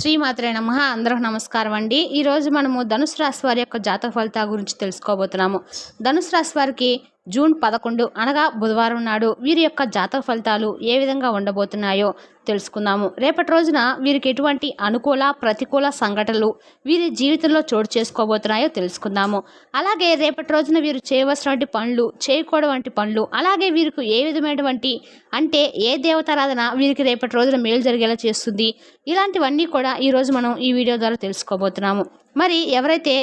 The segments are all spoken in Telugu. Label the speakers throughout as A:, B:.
A: శ్రీమాత్రే నమ. అందరూ నమస్కారం అండి. ఈరోజు మనము ధనుసు రాశి వారి యొక్క జాతక ఫలితాల గురించి తెలుసుకోబోతున్నాము. ధనుసు రాశి వారికి జూన్ పదకొండు అనగా బుధవారం నాడు వీరి యొక్క జాతక ఫలితాలు ఏ విధంగా ఉండబోతున్నాయో తెలుసుకుందాము. రేపటి రోజున వీరికి ఎటువంటి అనుకూల ప్రతికూల సంఘటనలు వీరి జీవితంలో చోటు చేసుకోబోతున్నాయో తెలుసుకుందాము. అలాగే రేపటి రోజున వీరు చేయవలసినటువంటి పనులు చేయకూడదు వంటి పనులు అలాగే వీరికి ఏ విధమైనటువంటి అంటే ఏ దేవతారాధన వీరికి రేపటి రోజున మేలు జరిగేలా చేస్తుంది ఇలాంటివన్నీ కూడా ఈరోజు మనం ఈ వీడియో ద్వారా తెలుసుకోబోతున్నాము. మరి ఎవరైతే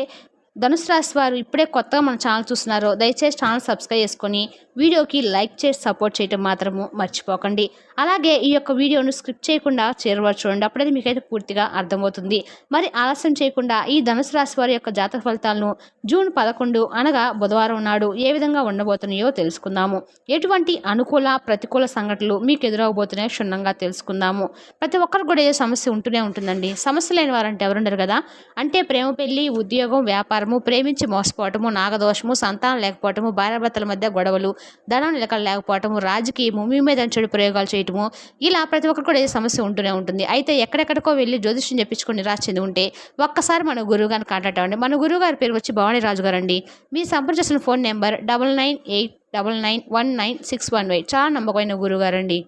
A: ధనుసు రాశి వారు ఇప్పుడే కొత్తగా మన ఛానల్ చూస్తున్నారో దయచేసి ఛానల్ సబ్స్క్రైబ్ చేసుకొని వీడియోకి లైక్ చేసి సపోర్ట్ చేయడం మాత్రము మర్చిపోకండి. అలాగే ఈ యొక్క వీడియోను స్క్రిప్ట్ చేయకుండా చేరవచ్చు చూడండి. అప్పుడే మీకైతే పూర్తిగా అర్థమవుతుంది. మరి ఆలస్యం చేయకుండా ఈ ధనుసు రాశి వారి యొక్క జాతక ఫలితాలను జూన్ పదకొండు అనగా బుధవారం నాడు ఏ విధంగా ఉండబోతున్నాయో తెలుసుకుందాము. ఎటువంటి అనుకూల ప్రతికూల సంఘటనలు మీకు ఎదురవబోతున్నాయో క్షుణ్ణంగా తెలుసుకుందాము. ప్రతి ఒక్కరు కూడా ఏదో సమస్య ఉంటూనే ఉంటుందండి. సమస్య లేని వారంటే ఎవరుండరు కదా? అంటే ప్రేమ పెళ్ళి ఉద్యోగం వ్యాపారం వ్యాపారము ప్రేమించి మోసపోవటము నాగదోషము సంతానం లేకపోవటము భార్యాభర్తల మధ్య గొడవలు ధనం నిలకడ లేకపోవటము రాజకీయము మీ మీద చెడు ప్రయోగాలు చేయటము ఇలా ప్రతి ఒక్కరు కూడా ఏ సమస్య ఉంటూనే ఉంటుంది. అయితే ఎక్కడెక్కడికో వెళ్ళి జ్యోతిష్యం చెప్పించుకొని నిరాశ చెంది ఉంటే ఒక్కసారి మన గురువు గారిని కాంటాక్ట్ అవ్వండి. మన గురువు గారి పేరు వచ్చి భవానీ రాజు గారు అండి మీ సంప్రదించిన phone number double nine eight double nine one nine six one eight. చాలా నమ్మకమైన గురువు గారండి.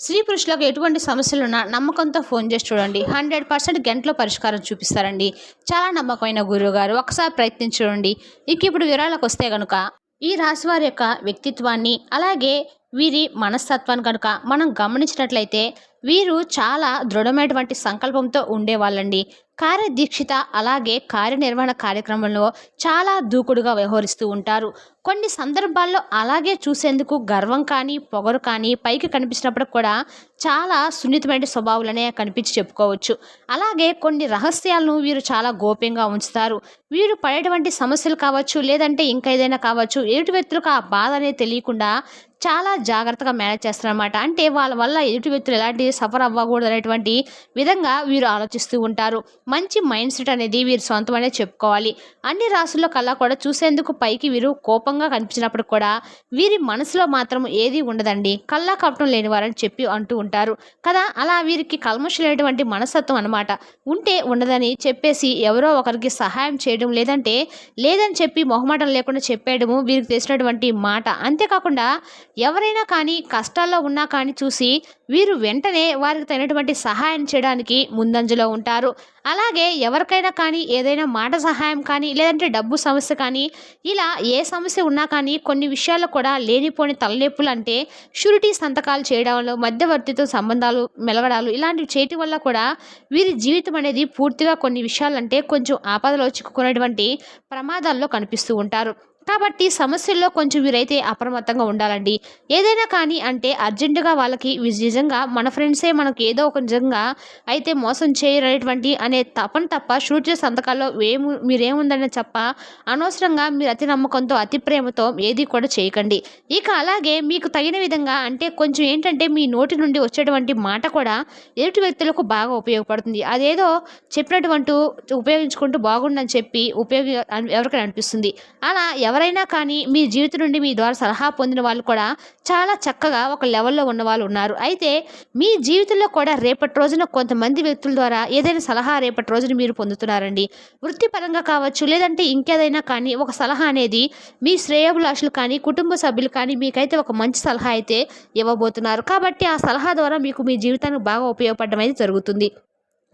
A: స్త్రీ పురుషులకు ఎటువంటి సమస్యలున్నా నమ్మకంతో ఫోన్ చేసి చూడండి. హండ్రెడ్ పర్సెంట్ గంటలో పరిష్కారం చూపిస్తారండి. చాలా నమ్మకమైన గురువు గారు. ఒకసారి ప్రయత్నించి చూడండి. ఇక ఇప్పుడు వివరాలకు వస్తే కనుక ఈ రాశి వారి యొక్క వ్యక్తిత్వాన్ని అలాగే వీరి మనస్తత్వాన్ని కనుక మనం గమనించినట్లయితే వీరు చాలా దృఢమైనటువంటి సంకల్పంతో ఉండేవాళ్ళండి. కార్యదీక్షిత అలాగే కార్యనిర్వహణ కార్యక్రమంలో చాలా దూకుడుగా వ్యవహరిస్తూ ఉంటారు. కొన్ని సందర్భాల్లో అలాగే చూసేందుకు గర్వం కానీ పొగరు కానీ పైకి కనిపించినప్పుడు కూడా చాలా సున్నితమైన స్వభావాలనే కనిపించి చెప్పుకోవచ్చు. అలాగే కొన్ని రహస్యాలను వీరు చాలా గోప్యంగా ఉంచుతారు. వీరు పడేటువంటి సమస్యలు కావచ్చు లేదంటే ఇంకా ఏదైనా కావచ్చు ఎదుటి వ్యక్తులకు ఆ బాధ అనేది తెలియకుండా చాలా జాగ్రత్తగా మేనేజ్ చేస్తారనమాట అంటే వాళ్ళ వల్ల ఎదుటి వ్యక్తులు ఎలాంటి సఫర్ అవ్వకూడదు అనేటువంటి విధంగా వీరు ఆలోచిస్తూ ఉంటారు. మంచి మైండ్ సెట్ అనేది వీరు సొంతమనే చెప్పుకోవాలి. అన్ని రాసుల్లో కల్లా కూడా చూసేందుకు పైకి వీరు కోపంగా కనిపించినప్పుడు కూడా వీరి మనసులో మాత్రం ఏది ఉండదండి. కల్లా కపటం లేని వారని చెప్పి అంటూ ఉంటారు. కదా? అలా వీరికి కల్మషులైనటువంటి మనస్తత్వం అనమాట ఉంటే ఉండదని చెప్పేసి ఎవరో ఒకరికి సహాయం చేయడం లేదంటే లేదని చెప్పి మొహమాటం లేకుండా చెప్పేయడము వీరికి తెలిసినటువంటి మాట. అంతేకాకుండా ఎవరైనా కానీ కష్టాల్లో ఉన్నా కానీ చూసి వీరు వెంటనే వారికి తగినటువంటి సహాయం చేయడానికి ముందంజలో ఉంటారు. అలాగే ఎవరికైనా కానీ ఏదైనా మాట సహాయం కానీ లేదంటే డబ్బు సమస్య కానీ ఇలా ఏ సమస్య ఉన్నా కానీ కొన్ని విషయాల్లో కూడా లేనిపోని తలనొప్పులు అంటే షూరిటీ సంతకాలు చేయడంలో మధ్యవర్తితో సంబంధాలు మెలగడాలు ఇలాంటివి చేయటం వల్ల కూడా వీరి జీవితం అనేది పూర్తిగా కొన్ని విషయాలంటే కొంచెం ఆపదలో చిక్కుకునేటువంటి ప్రమాదాల్లో కనిపిస్తూ ఉంటారు. కాబట్టి సమస్యల్లో కొంచెం వీరైతే అప్రమత్తంగా ఉండాలండి. ఏదైనా కానీ అంటే అర్జెంటుగా వాళ్ళకి నిజంగా మన ఫ్రెండ్సే మనకు ఏదో ఒక నిజంగా అయితే మోసం చేయరనేటువంటి అనే తపన తప్ప షూట్ చేసే సంతకాల్లో ఏము మీరేముందని చెప్ప అనవసరంగా మీరు అతి నమ్మకంతో అతి ప్రేమతో ఏది కూడా చేయకండి. ఇక అలాగే మీకు తగిన విధంగా అంటే కొంచెం ఏంటంటే మీ నోటి నుండి వచ్చేటువంటి మాట కూడా ఎదుటి వ్యక్తులకు బాగా ఉపయోగపడుతుంది. అదేదో చెప్పినటువంటి ఉపయోగించుకుంటూ బాగుండని చెప్పి ఉపయోగ ఎవరికైనా అనిపిస్తుంది. అలా ఎవరైనా కానీ మీ జీవితం నుండి మీ ద్వారా సలహా పొందిన వాళ్ళు కూడా చాలా చక్కగా ఒక లెవెల్లో ఉన్న వాళ్ళు ఉన్నారు. అయితే మీ జీవితంలో కూడా రేపటి రోజున కొంతమంది వ్యక్తుల ద్వారా ఏదైనా సలహా రేపటి రోజున మీరు పొందుతున్నారండి? వృత్తిపరంగా కావచ్చు లేదంటే ఇంకేదైనా కానీ ఒక సలహా అనేది మీ శ్రేయభిలాషులు కానీ కుటుంబ సభ్యులు కానీ మీకైతే ఒక మంచి సలహా అయితే ఇవ్వబోతున్నారు. కాబట్టి ఆ సలహా ద్వారా మీకు మీ జీవితానికి బాగా ఉపయోగపడడం అయితే జరుగుతుంది.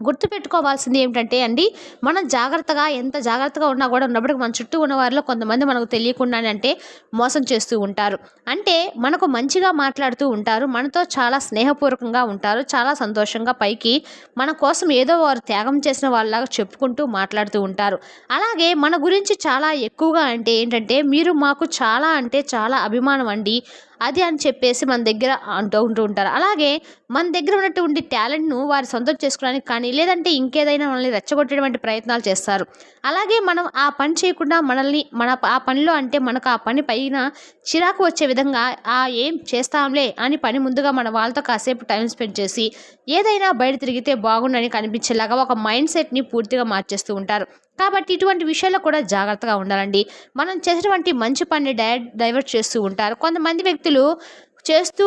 A: గుర్తుపెట్టుకోవాల్సింది ఏమిటంటే అండి మనం జాగ్రత్తగా ఎంత జాగ్రత్తగా ఉన్నా కూడా ఉన్నప్పటికీ మన చుట్టూ ఉన్న వారిలో కొంతమంది మనకు తెలియకుండానే అంటే మోసం చేస్తూ ఉంటారు. అంటే మనకు మంచిగా మాట్లాడుతూ ఉంటారు మనతో చాలా స్నేహపూర్వకంగా ఉంటారు చాలా సంతోషంగా పైకి మన కోసం ఏదో వారు త్యాగం చేసిన వాళ్ళలాగా చెప్పుకుంటూ మాట్లాడుతూ ఉంటారు. అలాగే మన గురించి చాలా ఎక్కువగా అంటే ఏంటంటే మీరు మాకు చాలా అంటే చాలా అభిమానం అండి. అది అని చెప్పేసి మన దగ్గర అంటూ ఉంటూ ఉంటారు. అలాగే మన దగ్గర ఉన్నటువంటి టాలెంట్ను వారి సొంతం చేసుకోవడానికి కానీ లేదంటే ఇంకేదైనా మనల్ని రెచ్చగొట్టేటువంటి ప్రయత్నాలు చేస్తారు. అలాగే మనం ఆ పని చేయకుండా మనల్ని మన ఆ పనిలో అంటే మనకు ఆ పని పైన చిరాకు వచ్చే విధంగా ఆ ఏం చేస్తాంలే అని పని ముందుగా మన వాళ్ళతో కాసేపు టైం స్పెండ్ చేసి ఏదైనా బయట తిరిగితే బాగుండని కనిపించేలాగా ఒక మైండ్ సెట్ని పూర్తిగా మార్చేస్తూ ఉంటారు. కాబట్టి ఇటువంటి విషయాల్లో కూడా జాగ్రత్తగా ఉండాలండి. మనం చేసినటువంటి మంచి పని డై డైవర్ట్ చేస్తూ ఉంటారు. కొంతమంది వ్యక్తులు చేస్తూ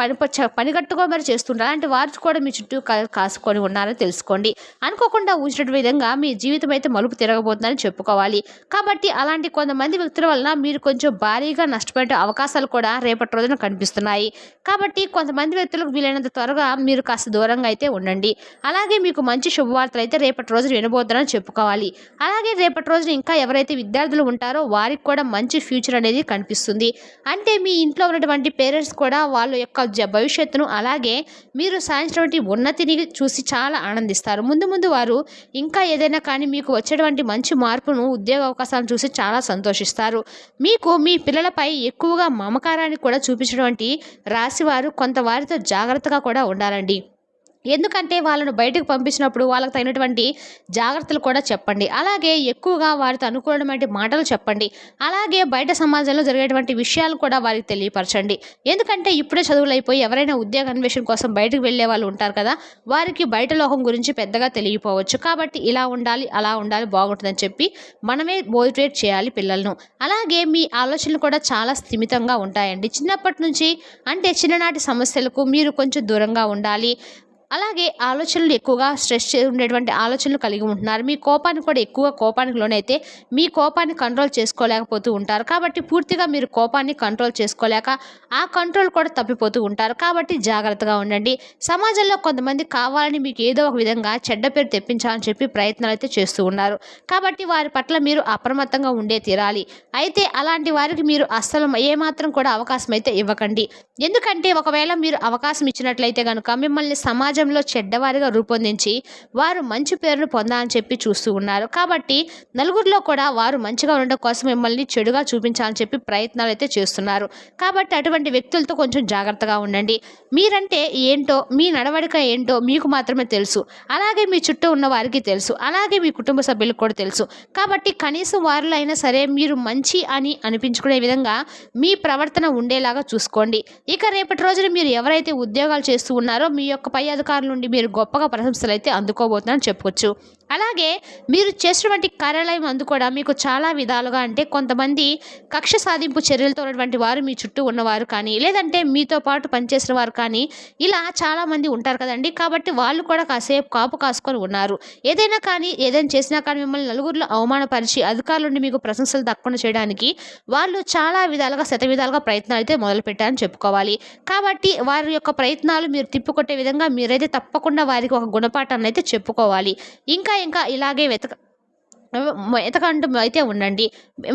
A: పని పని కట్టుకో మరి చేస్తుంటారు అలాంటి వారు కూడా మీ చుట్టూ కాసుకొని ఉన్నారని తెలుసుకోండి. అనుకోకుండా ఊహించిన విధంగా మీ జీవితం అయితే మలుపు తిరగబోతుందని చెప్పుకోవాలి. కాబట్టి అలాంటి కొంతమంది వ్యక్తుల వలన మీరు కొంచెం భారీగా నష్టపోయే అవకాశాలు కూడా రేపటి రోజున కనిపిస్తున్నాయి. కాబట్టి కొంతమంది వ్యక్తులకు వీలైనంత త్వరగా మీరు కాస్త దూరంగా అయితే ఉండండి. అలాగే మీకు మంచి శుభవార్తలు అయితే రేపటి రోజున వినబోతున్నారని చెప్పుకోవాలి. అలాగే రేపటి రోజున ఇంకా ఎవరైతే విద్యార్థులు ఉంటారో వారికి కూడా మంచి ఫ్యూచర్ అనేది కనిపిస్తుంది. అంటే మీ ఇంట్లో ఉన్నటువంటి పేరెంట్స్ కూడా వాళ్ళ యొక్క భవిష్యత్తును అలాగే మీరు సాధించినటువంటి ఉన్నతిని చూసి చాలా ఆనందిస్తారు. ముందు ముందు వారు ఇంకా ఏదైనా కానీ మీకు వచ్చేటువంటి మంచి మార్పును ఉద్యోగ అవకాశాలను చూసి చాలా సంతోషిస్తారు. మీకు మీ పిల్లలపై ఎక్కువగా మమకారాన్ని కూడా చూపించినటువంటి రాశివారు కొంత వారితో జాగ్రత్తగా కూడా ఉండాలండి. ఎందుకంటే వాళ్ళను బయటకు పంపించినప్పుడు వాళ్ళకి తగినటువంటి జాగ్రత్తలు కూడా చెప్పండి. అలాగే ఎక్కువగా వారితో అనుకూలమైన మాటలు చెప్పండి. అలాగే బయట సమాజంలో జరిగేటువంటి విషయాలు కూడా వారికి తెలియపరచండి. ఎందుకంటే ఇప్పుడే చదువులు అయిపోయి ఎవరైనా ఉద్యోగ అన్వేషణ కోసం బయటకు వెళ్ళే వాళ్ళు ఉంటారు కదా వారికి బయట లోకం గురించి పెద్దగా తెలియపోవచ్చు. కాబట్టి ఇలా ఉండాలి అలా ఉండాలి బాగుంటుందని చెప్పి మనమే మోటివేట్ చేయాలి పిల్లలను. అలాగే మీ ఆలోచనలు కూడా చాలా స్థిమితంగా ఉంటాయండి. చిన్నప్పటి నుంచి అంటే చిన్ననాటి సమస్యలకు మీరు కొంచెం దూరంగా ఉండాలి. అలాగే ఆలోచనలు ఎక్కువగా స్ట్రెస్ చే ఉండేటువంటి ఆలోచనలు కలిగి ఉంటున్నారు. మీ కోపాన్ని కూడా ఎక్కువ కోపానికి లోనైతే మీ కోపాన్ని కంట్రోల్ చేసుకోలేకపోతూ ఉంటారు. కాబట్టి పూర్తిగా మీరు కోపాన్ని కంట్రోల్ చేసుకోలేక ఆ కంట్రోల్ కూడా తప్పిపోతూ ఉంటారు. కాబట్టి జాగ్రత్తగా ఉండండి. సమాజంలో కొంతమంది కావాలని మీకు ఏదో ఒక విధంగా చెడ్డ పేరు తెప్పించాలని చెప్పి ప్రయత్నాలు అయితే చేస్తూ ఉన్నారు. కాబట్టి వారి పట్ల మీరు అప్రమత్తంగా ఉండే తీరాలి. అయితే అలాంటి వారికి మీరు అస్సలు ఏమాత్రం కూడా అవకాశం అయితే ఇవ్వకండి. ఎందుకంటే ఒకవేళ మీరు అవకాశం ఇచ్చినట్లయితే కనుక మిమ్మల్ని సమాజంలో చెడ్డవారిగా రూపొందించి వారు మంచి పేరును పొందాలని చెప్పి చూస్తూ ఉన్నారు. కాబట్టి నలుగురిలో కూడా వారు మంచిగా ఉండడం కోసం మిమ్మల్ని చెడుగా చూపించాలని చెప్పి ప్రయత్నాలు అయితే చేస్తున్నారు. కాబట్టి అటువంటి వ్యక్తులతో కొంచెం జాగ్రత్తగా ఉండండి. మీరంటే ఏంటో మీ నడవడిక ఏంటో మీకు మాత్రమే తెలుసు. అలాగే మీ చుట్టూ ఉన్న వారికి తెలుసు. అలాగే మీ కుటుంబ సభ్యులకు కూడా తెలుసు. కాబట్టి కనీసం వారిలో అయినా సరే మీరు మంచి అని అనిపించుకునే విధంగా మీ ప్రవర్తన ఉండేలాగా చూసుకోండి. ఇక రేపటి రోజున మీరు ఎవరైతే ఉద్యోగాలు చేస్తూ ఉన్నారో మీ యొక్క పై అది నుండి మీరు గొప్పగా ప్రశంసలు అయితే అందుకోబోతున్నారని చెప్పొచ్చు అలాగే మీరు చేసినటువంటి కార్యాలయం అందు కూడా మీకు చాలా విధాలుగా అంటే కొంతమంది కక్ష సాధింపు చర్యలతో ఉన్నటువంటి వారు మీ చుట్టూ ఉన్నవారు కానీ లేదంటే మీతో పాటు పనిచేసిన వారు కానీ ఇలా చాలామంది ఉంటారు కదండి. కాబట్టి వాళ్ళు కూడా కాసేపు కాపు కాసుకొని ఉన్నారు. ఏదైనా కానీ ఏదైనా చేసినా కానీ మిమ్మల్ని నలుగురిలో అవమానపరిచి అధికారుల నుండి మీకు ప్రశంసలు దక్కకుండా చేయడానికి వాళ్ళు చాలా విధాలుగా శత విధాలుగా ప్రయత్నాలు అయితే మొదలుపెట్టారని చెప్పుకోవాలి. కాబట్టి వారి యొక్క ప్రయత్నాలు మీరు తిప్పికొట్టే విధంగా మీరైతే తప్పకుండా వారికి ఒక గుణపాఠాన్ని అయితే చెప్పుకోవాలి. ఇంకా ఇంకా ఇలాగే వెతక మెతకంటూ అయితే ఉండండి.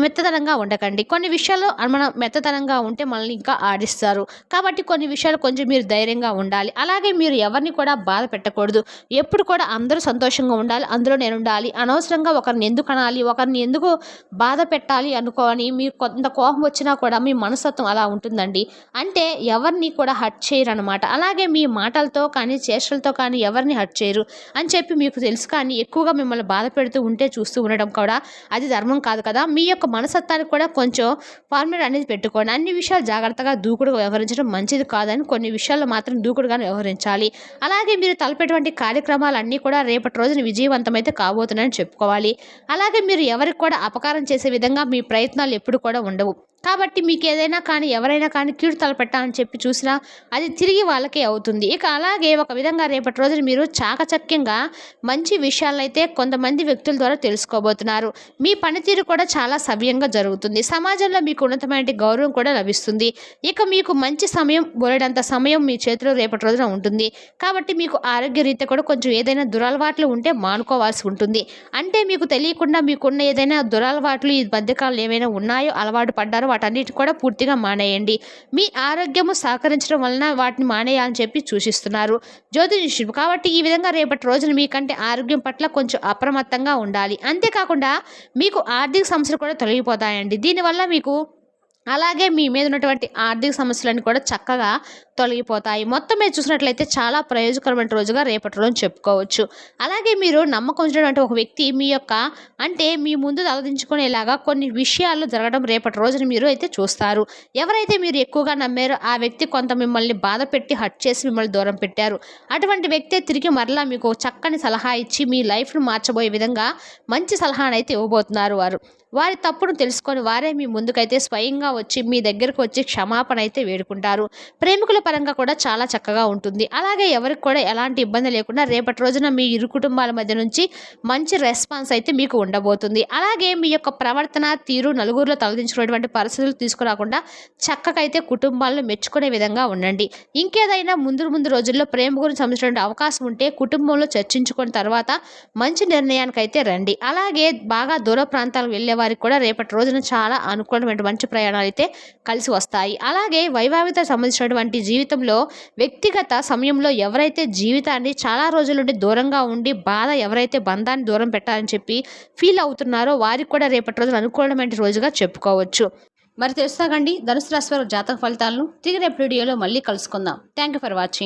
A: మెత్తదనంగా ఉండకండి. కొన్ని విషయాలు మనం మెత్తదనంగా ఉంటే మనల్ని ఇంకా ఆడిస్తారు. కాబట్టి కొన్ని విషయాలు కొంచెం మీరు ధైర్యంగా ఉండాలి. అలాగే మీరు ఎవరిని కూడా బాధ పెట్టకూడదు. ఎప్పుడు కూడా అందరూ సంతోషంగా ఉండాలి. అందులో నేను ఉండాలి. అనవసరంగా ఒకరిని ఎందుకు అనాలి? ఒకరిని ఎందుకు బాధ పెట్టాలి అనుకోని మీరు కొంత కోపం వచ్చినా కూడా మీ మనస్తత్వం అలా ఉంటుందండి. అంటే ఎవరిని కూడా హట్ చేయరు అనమాట అలాగే మీ మాటలతో కానీ చేష్టలతో కానీ ఎవరిని హట్ చేయరు అని చెప్పి మీకు తెలుసు. కానీ ఎక్కువగా మిమ్మల్ని బాధ పెడుతూ ఉంటే చూస్తూ ఉండడం కూడా అది ధర్మం కాదు కదా. మీ యొక్క మనసత్వానికి కూడా కొంచెం ఫార్మేట్ అనేది పెట్టుకోండి. అన్ని విషయాలు జాగ్రత్తగా దూకుడుగా వ్యవహరించడం మంచిది కాదని కొన్ని విషయాల్లో మాత్రం దూకుడుగానే వ్యవహరించాలి. అలాగే మీరు తలపెటువంటి కార్యక్రమాలన్నీ కూడా రేపటి రోజున విజయవంతమైతే కాబోతున్నాయని చెప్పుకోవాలి. అలాగే మీరు ఎవరికి కూడా అపకారం చేసే విధంగా మీ ప్రయత్నాలు ఎప్పుడు కూడా ఉండవు. కాబట్టి మీకు ఏదైనా కానీ ఎవరైనా కానీ కీడు తలపెట్టాలని చెప్పి చూసినా అది తిరిగి వాళ్ళకే అవుతుంది. ఇక అలాగే ఒక విధంగా రేపటి రోజున మీరు చాకచక్యంగా మంచి విషయాలైతే కొంతమంది వ్యక్తుల ద్వారా తెలుసుకోబోతున్నారు. మీ పనితీరు కూడా చాలా సవ్యంగా జరుగుతుంది. సమాజంలో మీకు ఉన్నతమైన గౌరవం కూడా లభిస్తుంది. ఇక మీకు మంచి సమయం బోలెడంత సమయం మీ చేతిలో రేపటి రోజున ఉంటుంది. కాబట్టి మీకు ఆరోగ్య రీత్యా కూడా కొంచెం ఏదైనా దురలవాట్లు ఉంటే మానుకోవాల్సి ఉంటుంది. అంటే మీకు తెలియకుండా మీకున్న ఏదైనా దురలవాట్లు ఈ మధ్యకాలంలో ఏమైనా ఉన్నాయో అలవాటు పడ్డారో వాటన్నిటి కూడా పూర్తిగా మానేయండి. మీ ఆరోగ్యము సహకరించడం వలన వాటిని మానేయాలని చెప్పి సూచిస్తున్నారు. జ్యోతిష్యుడు కాబట్టి ఈ విధంగా రేపటి రోజున మీకంటే ఆరోగ్యం పట్ల కొంచెం అప్రమత్తంగా ఉండాలి. అంతేకాకుండా మీకు ఆర్థిక సమస్యలు కూడా తొలగిపోతాయండి. దీనివల్ల మీకు అలాగే మీ మీద ఉన్నటువంటి ఆర్థిక సమస్యలన్నీ కూడా చక్కగా తొలగిపోతాయి. మొత్తం మీరు చూసినట్లయితే చాలా ప్రయోజకరమైన రోజుగా రేపటి రోజు చెప్పుకోవచ్చు. అలాగే మీరు నమ్మకం ఉంచినటువంటి ఒక వ్యక్తి మీ యొక్క అంటే మీ ముందు తలదించుకునేలాగా కొన్ని విషయాలు జరగడం రేపటి రోజున మీరు అయితే చూస్తారు. ఎవరైతే మీరు ఎక్కువగా నమ్మారో ఆ వ్యక్తి కొంత మిమ్మల్ని బాధ పెట్టి హట్ చేసి మిమ్మల్ని దూరం పెట్టారు. అటువంటి వ్యక్తే తిరిగి మరలా మీకు చక్కని సలహా ఇచ్చి మీ లైఫ్ను మార్చబోయే విధంగా మంచి సలహానైతే ఇవ్వబోతున్నారు వారు. వారి తప్పును తెలుసుకొని వారే మీ ముందుకైతే స్వయంగా వచ్చి మీ దగ్గరకు వచ్చి క్షమాపణ అయితే వేడుకుంటారు. ప్రేమికుల పరంగా కూడా చాలా చక్కగా ఉంటుంది. అలాగే ఎవరికి కూడా ఎలాంటి ఇబ్బంది లేకుండా రేపటి రోజున మీ ఇరు కుటుంబాల మధ్య నుంచి మంచి రెస్పాన్స్ అయితే మీకు ఉండబోతుంది. అలాగే మీ యొక్క ప్రవర్తన తీరు నలుగురిలో తలదించుకునేటువంటి పరిస్థితులు తీసుకురాకుండా చక్కగా అయితే కుటుంబాలను మెచ్చుకునే విధంగా ఉండండి. ఇంకేదైనా ముందు ముందు రోజుల్లో ప్రేమ గురించి సంబంధించినటువంటి అవకాశం ఉంటే కుటుంబంలో చర్చించుకున్న తర్వాత మంచి నిర్ణయానికి అయితే రండి. అలాగే బాగా దూర ప్రాంతాలకు వెళ్ళే వారికి కూడా రేపటి రోజున చాలా అనుకూలమైన మంచి ప్రయాణాలు అయితే కలిసి వస్తాయి. అలాగే వైవాహిక సంబంధించినటువంటి జీవితంలో వ్యక్తిగత సమయంలో ఎవరైతే జీవితాన్ని చాలా రోజుల నుండి దూరంగా ఉండి బాధ ఎవరైతే బంధాన్ని దూరం పెట్టాలని చెప్పి ఫీల్ అవుతున్నారో వారికి కూడా రేపటి రోజున అనుకూలమైన రోజుగా చెప్పుకోవచ్చు. మరి తెలుస్తాగండి. ధనుసు రాశి వారి జాతక ఫలితాలను తిరిగి రేపు వీడియోలో మళ్ళీ కలుసుకుందాం. Thank you for watching